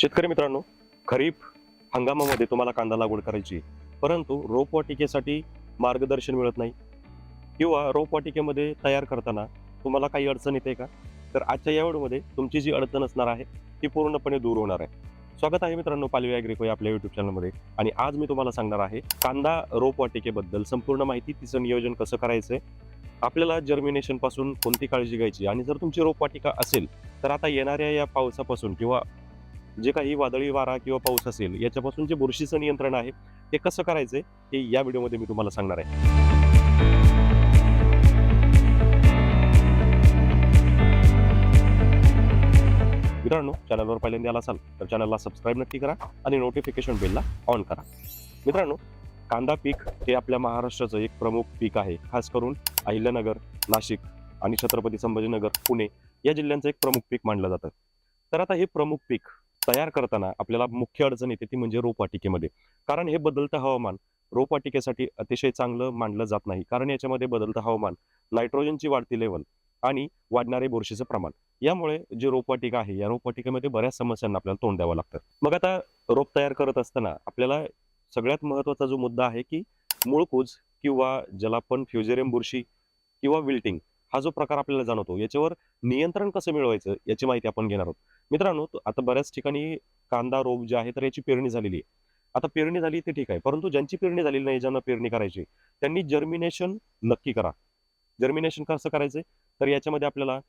शेतकरी मित्रांनो खरीप हंगामामध्ये तुम्हाला कांदा लागवड करायची आहे. परंतु रोपवाटिकेसाठी मार्गदर्शन मिळत नाही. किंवा रोपवाटिकेमध्ये तयार करताना तुम्हाला काही अडचण येते का? तर आजच्या या व्हिडिओमध्ये तुमची जी अडचण असणार आहे ती पूर्णपणे दूर होणार आहे. स्वागत आहे मित्रांनो पालवी ॲग्रिको या आपल्या युट्यूब चॅनलमध्ये आणि आज मी तुम्हाला सांगणार आहे कांदा रोपवाटिकेबद्दल संपूर्ण माहिती तिचं नियोजन कसं करायचं आपल्याला जर्मिनेशनपासून कोणती काळजी घ्यायची? आणि जर तुमची रोपवाटिका असेल तर आता येणाऱ्या या पावसापासून किंवा जे काही वादळी वारा किंवा पाऊस असेल याच्यापासून जे बुरशीचं नियंत्रण आहे ते कसं करायचं हे या व्हिडिओमध्ये मी तुम्हाला सांगणार आहे. मित्रांनो चॅनलवर पहिल्यांदा आला असाल तर चॅनलला सबस्क्राईब नक्की करा आणि नोटिफिकेशन बेलला ऑन करा. मित्रांनो कांदा पीक हे आपल्या महाराष्ट्राचं एक प्रमुख पीक आहे. खास करून अहिल्यानगर नाशिक आणि छत्रपती संभाजीनगर पुणे या जिल्ह्यांचं एक प्रमुख पीक मानलं जातं. तर आता हे प्रमुख पीक तयार करताना आपल्याला मुख्य अडचण येते ती म्हणजे रोपवाटिकेमध्ये. कारण हे बदलतं हवामान रोपवाटिकेसाठी अतिशय चांगलं मानलं जात नाही. कारण याच्यामध्ये बदलतं हवामान नायट्रोजनची वाढती लेवल आणि वाढणारे बुरशीचं प्रमाण. यामुळे जे रोपवाटिका आहे या रोपवाटिकेमध्ये बऱ्याच समस्यांना आपल्याला तोंड द्यावं लागतं. मग आता रोप तयार करत असताना आपल्याला सगळ्यात महत्त्वाचा जो मुद्दा आहे की मूळकूज किंवा ज्याला आपण फ्युजेरियम बुरशी किंवा विल्टिंग हा जो प्रकार आपल्याला जाणवतो याच्यावर नियंत्रण कसं मिळवायचं याची माहिती आपण घेणार आहोत. मित्रांनो आता बऱ्याच ठिकाणी कांदा रोप जे आहे तर याची पेरणी झालेली आहे. आता पेरणी झाली ते ठीक आहे परंतु ज्यांची पेरणी झालेली नाही ज्यांना पेरणी करायची त्यांनी जर्मिनेशन नक्की करा. जर्मिनेशन कसं करायचंय? तर याच्यामध्ये आपल्याला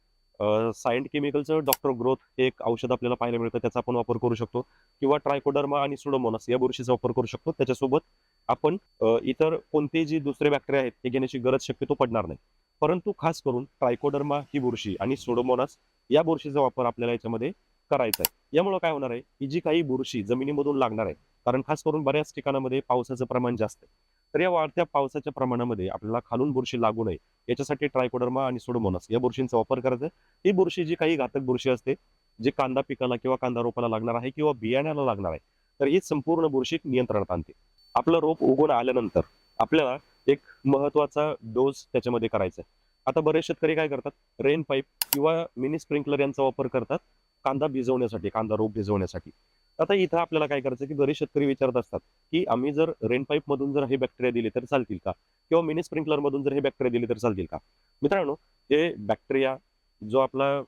सायंट केमिकलचं डॉक्टर ग्रोथ हे एक औषध आपल्याला पाहायला मिळतं त्याचा आपण वापर करू शकतो. किंवा ट्रायकोडर्मा आणि सुडोमोनस या बुरशीचा वापर करू शकतो. त्याच्यासोबत आपण इतर कोणते जी दुसरे बॅक्टेरिया आहेत हे घेण्याची गरज शक्यतो पडणार नाही. परंतु खास करून ट्रायकोडर्मा ही बुरशी आणि सुडोमोनास या बुरशीचा वापर आपल्याला याच्यामध्ये करायचं आहे यामुळे काय होणार आहे? ही जी काही बुरशी जमिनीमधून लागणार आहे कारण खास करून बऱ्याच ठिकाणामध्ये पावसाचं प्रमाण जास्त आहे. तर या वाढत्या पावसाच्या प्रमाणामध्ये आपल्याला खालून बुरशी लागू नये याच्यासाठी ट्रायकोडर्मा आणि सुडोमोनास या बुरशींचा वापर करायचा आहे. ही बुरशी जी काही घातक बुरशी असते जी कांदा पिकाला किंवा कांदा रोपाला लागणार आहे किंवा बियाण्याला लागणार आहे तर ही संपूर्ण बुरशी नियंत्रणात आणते. आपलं रोप उगवून आल्यानंतर आपल्याला एक महत्त्वाचा डोस त्याच्यामध्ये करायचा आहे. आता बरेच शेतकरी काय करतात? रेन पाईप किंवा मिनी स्प्रिंकलर यांचा वापर करतात. कांदा भिजवण्यासाठी कांदा रोप भिजवण्यासाठी. आता इथं आपल्याला काय करायचं की बरेच शेतकरी विचारत असतात की आम्ही जर रेन पाईप मधून जर हे बॅक्टेरिया दिले तर चालतील का? किंवा मिनी स्प्रिंकलर मधून जर हे बॅक्टेरिया दिले तर चालतील का? मित्रांनो हे बॅक्टेरिया जो आपला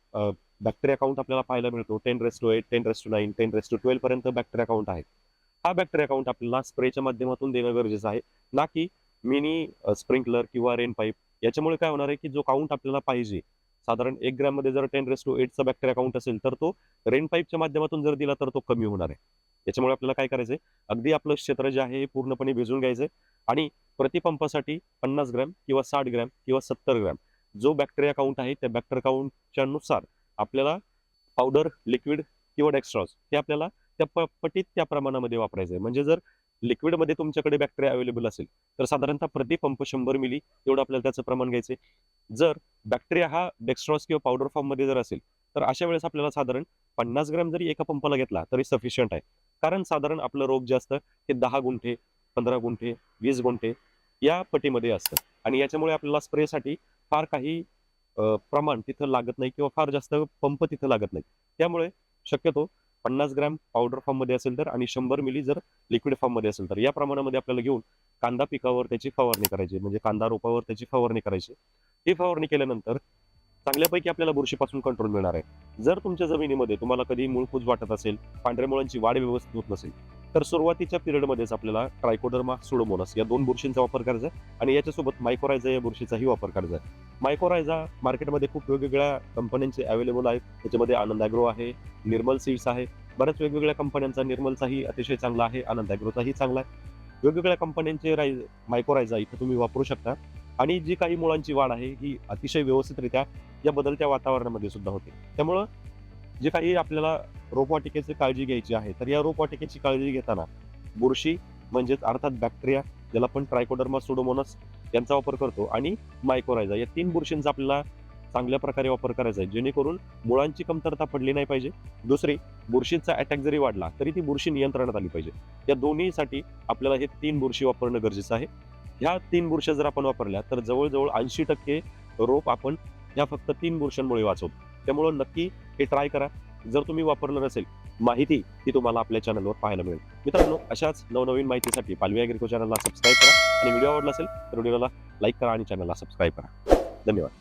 बॅक्टेरिया काउंट आपल्याला पाहायला मिळतो ten raise to eight ten raise to nine ten raise to twelve पर्यंत बॅक्टेरिया काउंट आहे हा बॅक्टेरिया काउंट आपल्याला स्प्रेच्या माध्यमातून देणं गरजेचं आहे. ना की मिनी स्प्रिंकलर किंवा रेन पाईप याच्यामुळे काय होणार आहे की जो काउंट आपल्याला पाहिजे साधारण एक ग्रॅममध्ये जर टेन रेस टू एटचा बॅक्टेरिया काउंट असेल तर तो रेन पाईपच्या माध्यमातून जर दिला तर तो कमी होणार आहे. याच्यामुळे आपल्याला काय करायचंय? अगदी आपलं क्षेत्र जे आहे हे पूर्णपणे भिजून घ्यायचंय. आणि प्रतिपंपासाठी पन्नास ग्रॅम किंवा साठ ग्रॅम किंवा सत्तर ग्रॅम जो बॅक्टेरिया काउंट आहे त्या बॅक्टेरिया काउंटच्या नुसार आपल्याला पावडर लिक्विड किंवा डेक्स्ट्रॉज हे आपल्याला त्या पटीत त्या प्रमाणामध्ये वापरायचं आहे म्हणजे जर लिक्विडमध्ये तुमच्याकडे बॅक्टेरिया अवेलेबल असेल तर साधारणतः प्रति पंप शंभर मिली एवढं आपल्याला त्याचं प्रमाण घ्यायचंय. जर बॅक्टेरिया हा डेक्स्ट्रॉस किंवा पावडर फॉर्ममध्ये जर असेल तर अशा वेळेस आपल्याला साधारण पन्नास ग्रॅम जरी एका पंपाला घेतला तरी सफिशियंट आहे. कारण साधारण आपलं रोग जे असतं हे दहा गुंठे पंधरा गुंठे वीस गुंठे या पटीमध्ये असतं. आणि याच्यामुळे आपल्याला स्प्रेसाठी फार काही प्रमाण तिथं लागत नाही किंवा फार जास्त पंप तिथं लागत नाही. त्यामुळे शक्यतो पन्नास ग्रॅम पावडर फॉर्ममध्ये असेल तर आणि शंभर मिली जर लिक्विड फॉर्ममध्ये असेल तर. या प्रमाणामध्ये आपल्याला घेऊन कांदा पिकावर त्याची फवारणी करायची. म्हणजे कांदा रोपावर त्याची फवारणी करायची. ही फवारणी केल्यानंतर चांगल्यापैकी आपल्याला बुरशीपासून कंट्रोल मिळणार आहे. जर तुमच्या जमिनीमध्ये तुम्हाला कधी मूळकूज वाटत असेल पांढऱ्या मुळांची वाढ व्यवस्थित होत नसेल तर सुरुवातीच्या पिरियडमध्येच आपल्याला ट्रायकोडर्मा सुडोमोनस या दोन बुरशींचा वापर करायचा आहे. आणि याच्यासोबत मायकोरायझा या बुरशीचाही वापर करायचा आहे. मायकोरायझा मार्केटमध्ये खूप वेगवेगळ्या कंपन्यांचे अवेलेबल आहेत. त्याच्यामध्ये आनंद ॲग्रो आहे निर्मल सीड्स आहे. बऱ्याच वेगवेगळ्या कंपन्यांचा निर्मलचाही अतिशय चांगला आहे आनंद ॲग्रोचाही चांगला आहे. वेगवेगळ्या कंपन्यांचे राय मायकोरायझा इथं तुम्ही वापरू शकता. आणि जी काही मुळांची वाढ आहे ही अतिशय व्यवस्थितरित्या या बदलत्या वातावरणामध्ये सुद्धा होते. त्यामुळं जे काही आपल्याला रोपवाटिकेची काळजी घ्यायची आहे तर या रोपवाटिकेची काळजी घेताना बुरशी म्हणजेच अर्थात बॅक्टेरिया ज्याला आपण ट्रायकोडर्मा सुडोमोनस यांचा वापर करतो आणि मायकोरायझा या तीन बुरशींचा आपल्याला चांगल्या प्रकारे वापर करायचा आहे. जेणेकरून मुळांची कमतरता पडली नाही पाहिजे. दुसरी बुरशींचा अटॅक जरी वाढला तरी ती बुरशी नियंत्रणात आली पाहिजे. या दोन्हीसाठी आपल्याला हे तीन बुरशी वापरणं गरजेचं आहे. ह्या तीन बुरश्या जर आपण वापरल्या तर जवळजवळ ऐंशी टक्के रोप आपण ह्या फक्त तीन बुरशांमुळे वाचवतो. त्यामुळं नक्की हे ट्राय करा. जर तुम्ही वापरलं नसेल माहिती ती तुम्हाला आपल्या चॅनलवर पाहायला मिळेल. मित्रांनो अशाच नवनवीन माहितीसाठी पालवी अॅग्रिको चॅनलला सबस्क्राईब करा. आणि व्हिडिओ आवडला असेल तर व्हिडिओला लाईक करा आणि चॅनलला सबस्क्राईब करा. धन्यवाद.